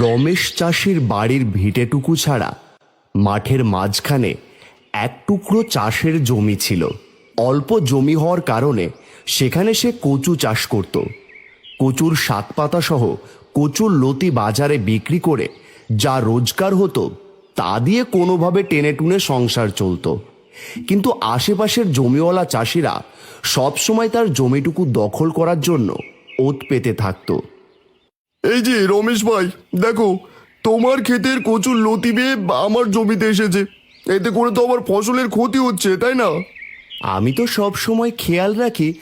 রমেশ চাষির বাড়ির ভিটেটুকু ছাড়া মাঠের মাঝখানে এক টুকরো চাষের জমি ছিল। অল্প জমি হওয়ার কারণে সেখানে সে কচু চাষ করত। কচুর শাক পাতা সহ কচুর লতি বাজারে বিক্রি করে যা রোজগার হতো, তা দিয়ে কোনোভাবে টেনে টুনে সংসার চলতো। কিন্তু আশেপাশের জমিওয়ালা চাষিরা সবসময় তার জমিটুকু দখল করার জন্য ওত পেতে থাকতো। এই যে রমেশ ভাই দেখো তোমার ক্ষেতের কচুর লতি বেয়ে আমার জমিতে এসেছে। এতে করে তো আমার ফসলের ক্ষতি হচ্ছে তাই না? আমি তো সব সময় খেয়াল রাখি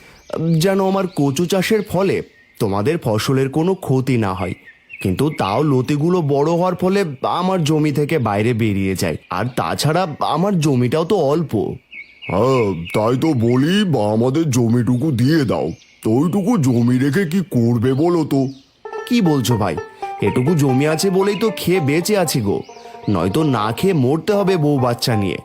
যেন আমার কচু চাষের ফলে তোমাদের ফসলের কোনো ক্ষতি না হয়। কিন্তু তাও লতিগুলো বড় হওয়ার ফলে আমার জমি থেকে বাইরে বেরিয়ে যায় আর তাছাড়া আমার জমিটাও তো অল্প। হ্যাঁ তাই তো বলি বা আমাদের জমিটুকু দিয়ে দাও। তো ওইটুকু জমি রেখে কি করবে বলো তো? কি বলছো ভাই? এটুকু জমি আছে বলেই তো খেয়ে বেঁচে আছি গো। নয়তো না খেয়ে মরতে হবে বউ বাচ্চা নিয়ে।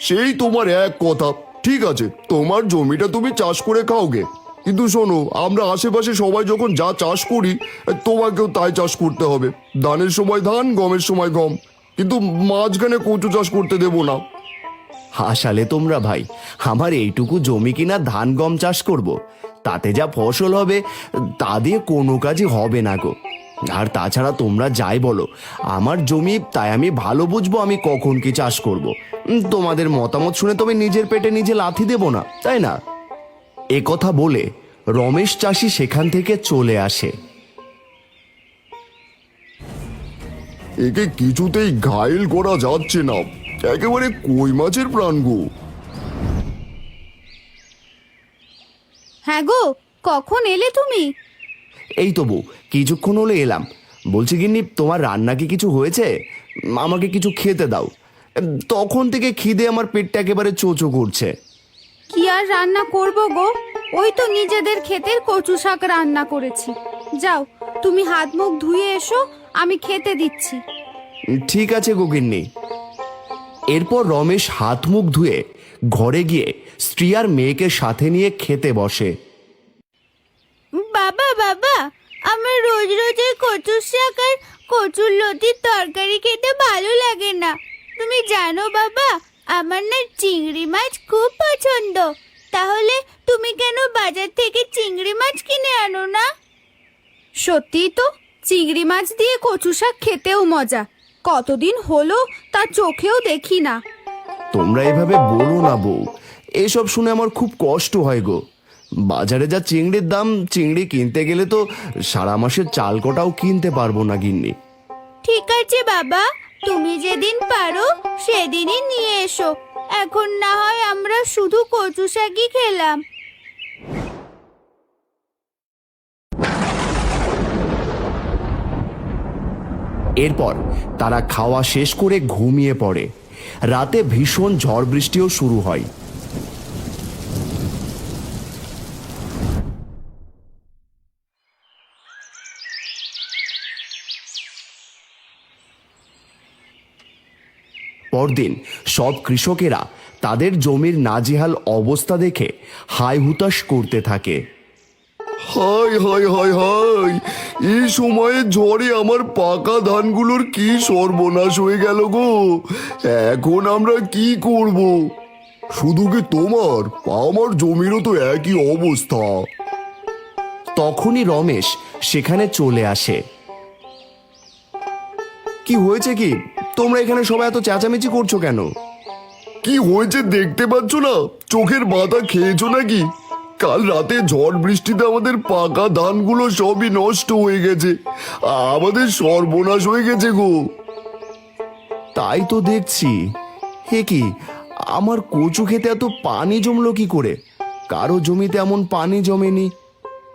সেই তোমার এক কথা। ঠিক আছে তোমার জমিটা তুমি চাষ করে খাওগে। কিন্তু শোনো আমরা আশেপাশে সবাই যখন যা চাষ করি তোমাকেও তাই চাষ করতে হবে। ধানের সময় ধান গমের সময় গম। কিন্তু মাঝখানে কচু চাষ করতে দেবো না। হাসালে তোমরা ভাই আমার এইটুকু জমি কিনা ধান গম চাষ করব। তাতে যা ফসল হবে, তা দিয়ে কোনো কাজই হবে না গো। আর তাছাড়া তোমরা যাই বলো, আমার জমি, তাই আমি ভালো বুঝব আমি কখন কি চাষ করব। তোমাদের মতামত শুনে তবে নিজের পেটে নিজে লাথি দেব না, তাই না? এ কথা বলে রমেশ চাষি সেখান থেকে চলে আসে। একে কিছুতেই ঘাইল করা যাচ্ছে না। একেবারে কই মাছের প্রাণ গো। হ্যাঁ গো কখন এলে তুমি? এই তো বউ কিছুক্ষণ হলে এলাম। বলছি গিন্নি তোমার রান্না কি কিছু হয়েছে? আমাকে কিছু খেতে দাও। তখন থেকে খিদে আমার পেটটা একেবারে চোচো করছে। কি আর রান্না করব গো? ওই তো নিজেদের ক্ষেতের কচু শাক রান্না করেছি। যাও তুমি হাত মুখ ধুয়ে এসো আমি খেতে দিচ্ছি। ঠিক আছে গো গিন্নি। এরপর রমেশ হাত মুখ ধুয়ে ঘরে গিয়ে স্ত্রী আর মেয়েকে সাথে নিয়ে খেতে বসে বাবা বাবা আমার রোজ রোজ এই কচুর শাক আর কচুর লতির তরকারি খেতে ভালো লাগে না। তুমি জানো বাবা আমার না চিংড়ি মাছ খুব পছন্দ। তাহলে তুমি কেন বাজার থেকে চিংড়ি মাছ কিনে আনো না? সত্যি তো চিংড়ি মাছ দিয়ে কচু শাক খেতেও মজা। কতদিন হলো তা চোখেও দেখি না। তোমরা এভাবে বলো না বউ। এসব শুনে আমার খুব কষ্ট হয় গো। বাজারে যা চিংড়ির দাম চিংড়ি কিনতে গেলে তো সারা মাসের চাল কটাও কিনতে পারব না গিন্নি। ঠিক আছে বাবা তুমি যেদিন পারো সেদিনই নিয়ে এসো। এখন না হয় আমরা শুধু কচু শাকই খেলাম। এরপর তারা খাওয়া শেষ করে ঘুমিয়ে পড়ে। রাতে ভীষণ ঝড় বৃষ্টিও শুরু হয়। পরদিন সব কৃষকেরা তাদের জমির নাজেহাল অবস্থা দেখে হাই হুতাশ করতে থাকে। হাই হাই হাই হাই এই সময়ে ঝড়ে আমার পাকা ধানগুলোর কি সর্বনাশ হয়ে গেল গো। এখন আমরা কি করব? শুধু কি তোমার? আমার জমিরও তো একই অবস্থা। তখনই রমেশ সেখানে চলে আসে। কি হয়েছে কি? তোমরা এখানে সবাই এত চেঁচামেচি করছ কেন? কি হয়েছে দেখতে পাচ্ছ না? চোখের বাতা খেয়েছো নাকি? কাল রাতে ঝড় বৃষ্টিতে আমাদের পাকা ধানগুলো সবই নষ্ট হয়ে গেছে। আমাদের সর্বনাশ হয়ে গেছে গো। তাই তো দেখছি। হে কি আমার কচু খেতে এত পানি জমলো কি করে? কারও জমিতে এমন পানি জমেনি।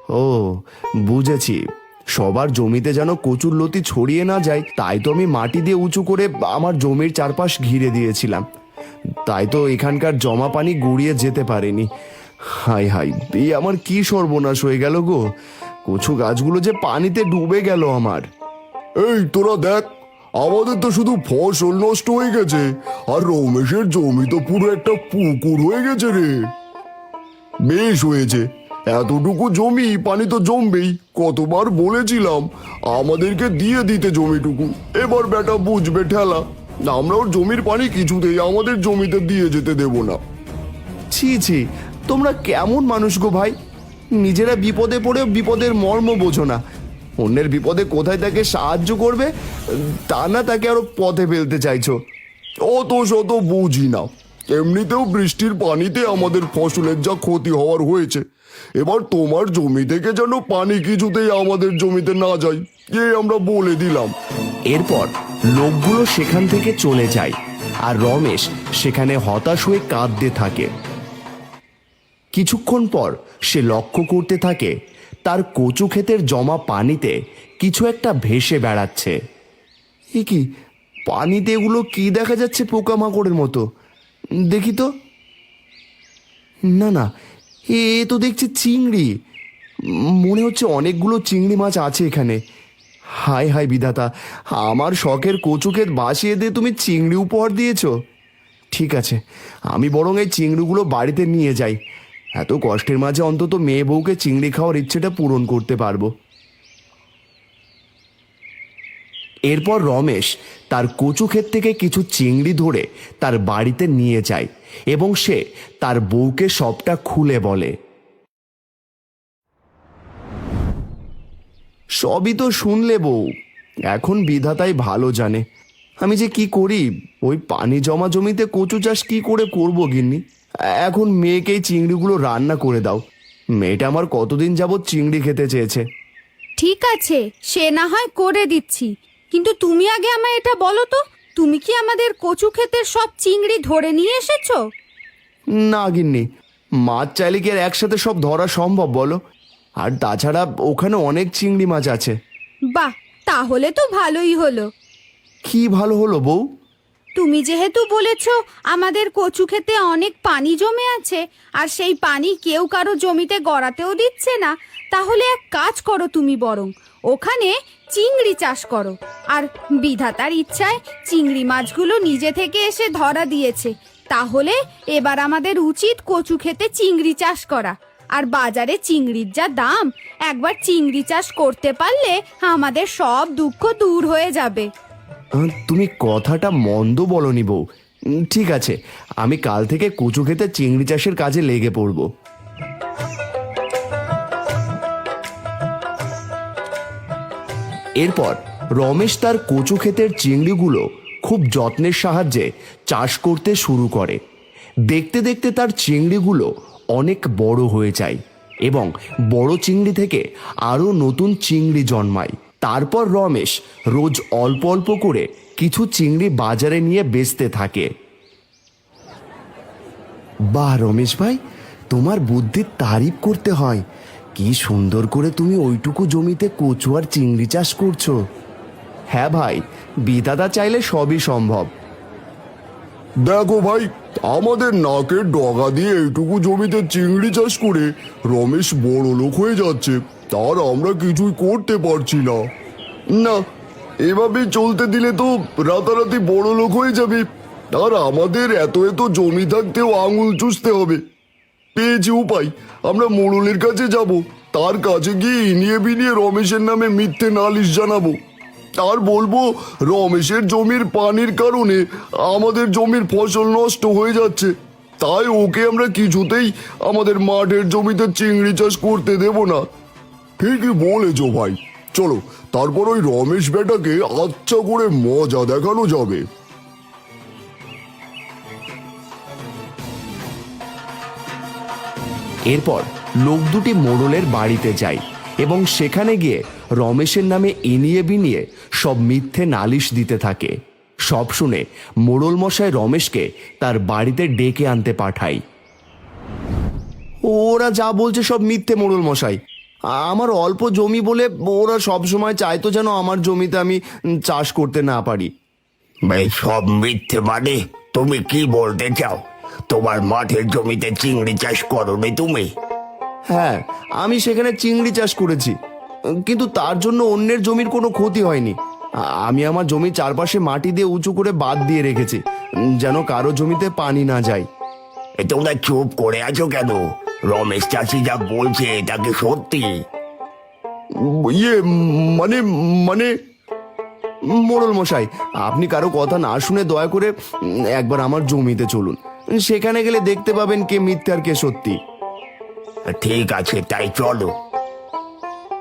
ও বুঝেছি। সবার জমিতে যেন কচুর লতি ছড়িয়ে না যায়, তাই তো আমি মাটি দিয়ে উঁচু করে আমার জমির চারপাশ ঘিরে দিয়েছিলাম। তাই তো এখানকার জমা পানি গড়িয়ে যেতে পারেনি। হাই হাই এই আমার কি সর্বনাশ হয়ে গেল গো? কচু গাছগুলো যে পানিতে ডুবে গেল আমার। এই তোরা দেখ, আমাদের তো শুধু ফসল নষ্ট হয়ে গেছে, আর রমেশের জমি তো পুরো একটা পুকুর হয়ে গেছে রে। বেশ হয়েছে এতটুকু জমি পানি তো জমবেই। কতবার বলেছিলাম আমাদেরকে দিয়ে দিতে জমিটুকু। এবার বেটা বুঝবে ঠেলা। আমরা ওর জমির পানি কিছুতেই আমাদের জমিতে দিয়ে যেতে দেব না। ছি ছি তোমরা কেমন মানুষ গো ভাই? নিজেরা বিপদে পড়েও বিপদের মর্ম বোঝো না। অন্যের বিপদে কোথায় তাকে সাহায্য করবে তা না তাকে আরও পথে ফেলতে চাইছো। অত শত বুঝি না। এমনিতেও বৃষ্টির পানিতে আমাদের ফসলের যা ক্ষতি হওয়ার হয়েছে, এবার তোমার জমি থেকে যেন পানি কিছুতেই আমাদের জমিতে না যায় এই আমরা বলে দিলাম। এরপর লোকগুলো সেখান থেকে চলে যায়, আর রমেশ সেখানে হতাশ হয়ে কাঁদতে থাকে। কিছুক্ষণ পর সে লক্ষ্য করতে থাকে, তার কচু ক্ষেতের জমা পানিতে কিছু একটা ভেসে বেড়াচ্ছে। এ কি, পানিতে এগুলো কি দেখা যাচ্ছে পোকামাকড়ের মতো? দেখি তো। না না, এ তো দেখছি চিংড়ি। মনে হচ্ছে অনেকগুলো চিংড়ি মাছ আছে এখানে। হায় হায় বিধাতা, আমার শখের কচুকে বাসিয়ে দিয়ে তুমি চিংড়ি উপহার দিয়েছ। ঠিক আছে, আমি বরং এই চিংড়িগুলো বাড়িতে নিয়ে যাই। এত কষ্টের মাঝে অন্তত মেয়ে বউকে চিংড়ি খাওয়ার ইচ্ছেটা পূরণ করতে পারব। এরপর রমেশ তার কচু ক্ষেত থেকে কিছু চিংড়ি ধরে তার বাড়িতে নিয়ে যায় এবং সে তার বউকে সবটা খুলে বলে। সবই তো শুনলে বউ, এখন বিধাতাই ভালো জানে। আমি যে কি করি, ওই পানি জমা জমিতে কচু চাষ কি করে করব গিন্নি? এখন মেয়েকেই চিংড়িগুলো রান্না করে দাও। মেয়েটা আমার কতদিন যাবৎ চিংড়ি খেতে চেয়েছে। ঠিক আছে, সে না হয় করে দিচ্ছি। কিন্তু তুমি আগে আমায় এটা বলো তো তুমি কি আমাদের কচু ক্ষেতের সব চিংড়ি ধরে নিয়ে এসেছ? না গিন্নি মাছ চাইলে কি আর একসাথে সব ধরা সম্ভব বলো? আর তাছাড়া ওখানে অনেক চিংড়ি মাছ আছে। বাহ তাহলে তো ভালোই হলো। কি ভালো হলো বউ? তুমি যেহেতু বলেছ, আমাদের কচু ক্ষেতে অনেক পানি জমে আছে, আর সেই পানি কেউ কারও জমিতে গড়াতেও দিচ্ছে না, তাহলে এক কাজ করো তুমি বরং, ওখানে চিংড়ি চাষ করো। আর বিধাতার ইচ্ছায় চিংড়ি মাছগুলো নিজে থেকে এসে ধরা দিয়েছে, তাহলে এবার আমাদের উচিত কচু খেতে চিংড়ি চাষ করা। আর বাজারে চিংড়ির যা দাম, একবার চিংড়ি চাষ করতে পারলে আমাদের সব দুঃখ দূর হয়ে যাবে। তুমি কথাটা মন্দ বলনি বউ। ঠিক আছে, আমি কাল থেকে কচু খেতে চিংড়ি চাষের কাজে লেগে পড়ব। এরপর রমেশ তার কচু ক্ষেতের চিংড়িগুলো খুব যত্নের সাহায্যে চাষ করতে শুরু করে। দেখতে দেখতে তার চিংড়িগুলো অনেক বড় হয়ে যায় এবং বড় চিংড়ি থেকে আরও নতুন চিংড়ি জন্মায়। তারপর রমেশ রোজ অল্প অল্প করে কিছু চিংড়ি বাজারে নিয়ে বেচতে থাকে। বাহ, রমেশ ভাই, তোমার বুদ্ধির তারিফ করতে হয়। কি সুন্দর করে তুমি ওইটুকু জমিতে কচু আর চিংড়ি চাষ করছ। হ্যাঁ ভাই বিদাদা চাইলে সবই সম্ভব। দেখো ভাই, আমাদের নাকের ডগা দিয়ে এইটুকু জমিতে চিংড়ি চাষ করে রমেশ বড় লোক হয়ে যাচ্ছে। তার আমরা কিছুই করতে পারছি না। না, এভাবে চলতে দিলে তো রাতারাতি বড় লোক হয়ে যাবে। আর আমাদের এত এত জমি থাকতেও আঙুল চুষতে হবে। পেয়েছি উপায়, আমরা মোড়লের কাছে যাব। তার কাছে গিয়ে ইনিয়ে বিনিয়ে রমেশের নামে মিথ্যে নালিশ জানাব। আর বলব, রমেশের জমির পানির কারণে আমাদের জমির ফসল নষ্ট হয়ে যাচ্ছে। তাই ওকে আমরা কিছুতেই আমাদের মাঠের জমিতে চিংড়ি চাষ করতে দেব না। ঠিকই বলেছ ভাই? চলো তারপর ওই রমেশ বেটাকে আচ্ছা করে মজা দেখানো যাবে। এরপর লোক দুটি মোড়লের বাড়িতে যায় এবং সেখানে গিয়ে রমেশের নামে এনিয়ে বিনিয়ে সব মিথ্যে নালিশ দিতে থাকে। সব শুনে মোড়ল মশাই রমেশকে তার বাড়িতে ডেকে আনতে পাঠায়। ওরা যা বলছে সব মিথ্যে মোড়ল মশাই আমার অল্প জমি বলে ওরা সব সময় চাইতো যেন আমার জমিতে আমি চাষ করতে না পারি। এই সব মিথ্যে মানে? তুমি কি বলতে চাও? তোমার মাঠের জমিতে চিংড়ি চাষ করোনি তুমি? হ্যাঁ আমি সেখানে চিংড়ি চাষ করেছি। কিন্তু তার জন্য অন্যের জমির কোনো ক্ষতি হয়নি। আমি আমার জমির চারপাশে মাটি দিয়ে উঁচু করে বাদ দিয়ে রেখেছি যেন কারও জমিতে পানি না যায়। তোমরা চুপ করে আছো কেন? রমেশ চাষি যা বলছে এটা কি সত্যি? ইয়ে মানে মানে মোড়ল মশাই আপনি কারও কথা না শুনে দয়া করে একবার আমার জমিতে চলুন। সেখানে গেলে দেখতে পাবেন কে মিথ্যে আর কে সত্যি। ঠিক আছে তাই চলো।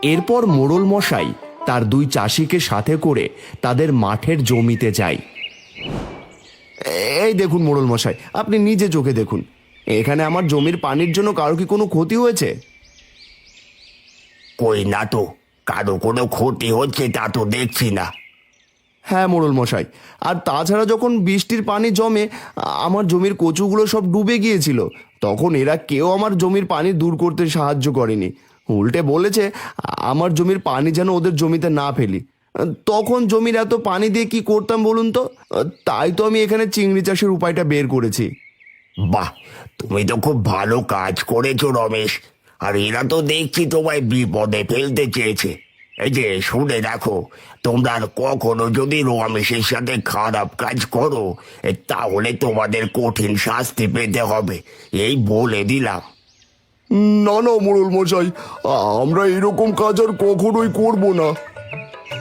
এরপর মোড়ল মশাই তার দুই চাষিকে সাথে করে তাদের মাঠের জমিতে যায়। এই দেখুন মোড়ল মশাই আপনি নিজে চোখে দেখুন। এখানে আমার জমির পানির জন্য কারও কি কোনো ক্ষতি হয়েছে? কই না তো কারও কোনো ক্ষতি হচ্ছে তা তো দেখছি না। হ্যাঁ মোড়ল মশাই। আর তাছাড়া যখন বৃষ্টির পানি জমে আমার জমির কচুগুলো সব ডুবে গিয়েছিল তখন এরা কেউ আমার জমির পানি দূর করতে সাহায্য করেনি। উল্টে বলেছে আমার জমির পানি যেন ওদের জমিতে না ফেলি। তখন জমির এত পানি দিয়ে কি করতাম বলুন তো? তাই তো আমি এখানে চিংড়ি চাষের উপায়টা বের করেছি। বাহ! তুমি তো খুব ভালো কাজ করেছ রমেশ। আর এরা তো দেখছি তোমায় বিপদে ফেলতে চেয়েছে। এই যে শুনে দেখো তোমরা আর কখনো যদি রমেশের সাথে খারাপ কাজ করো এ, তাহলে তোমাদের কঠিন শাস্তি পেতে হবে। এই বলে দিলাম। না না মোড়ল মশাই আমরা এরকম কাজ আর কখনোই করব না।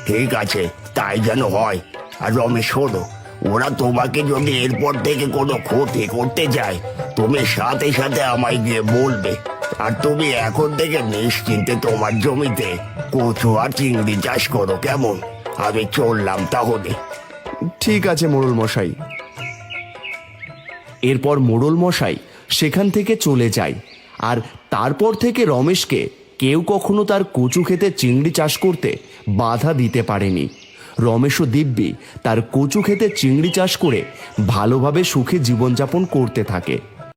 ঠিক আছে তাই যেন হয়। আর রমেশ শোনো ওরা তোমাকে যদি এরপর থেকে কোনো ক্ষতি করতে যায় তুমি সাথে সাথে আমায় গিয়ে বলবে। আর তুমি এখন থেকে নিশ্চিন্তে তোমার জমিতে কচু আর চিংড়ি চাষ করো, কেমন? আমি চললাম তাহলে। ঠিক আছে, মোড়ল মশাই। এরপর মোড়ল মশাই সেখান থেকে চলে যায়। আর তারপর থেকে রমেশকে কেউ কখনো তার কচু খেতে চিংড়ি চাষ করতে বাধা দিতে পারেনি। রমেশ ও দিব্যি তার কচু খেতে চিংড়ি চাষ করে ভালোভাবে সুখে জীবনযাপন করতে থাকে।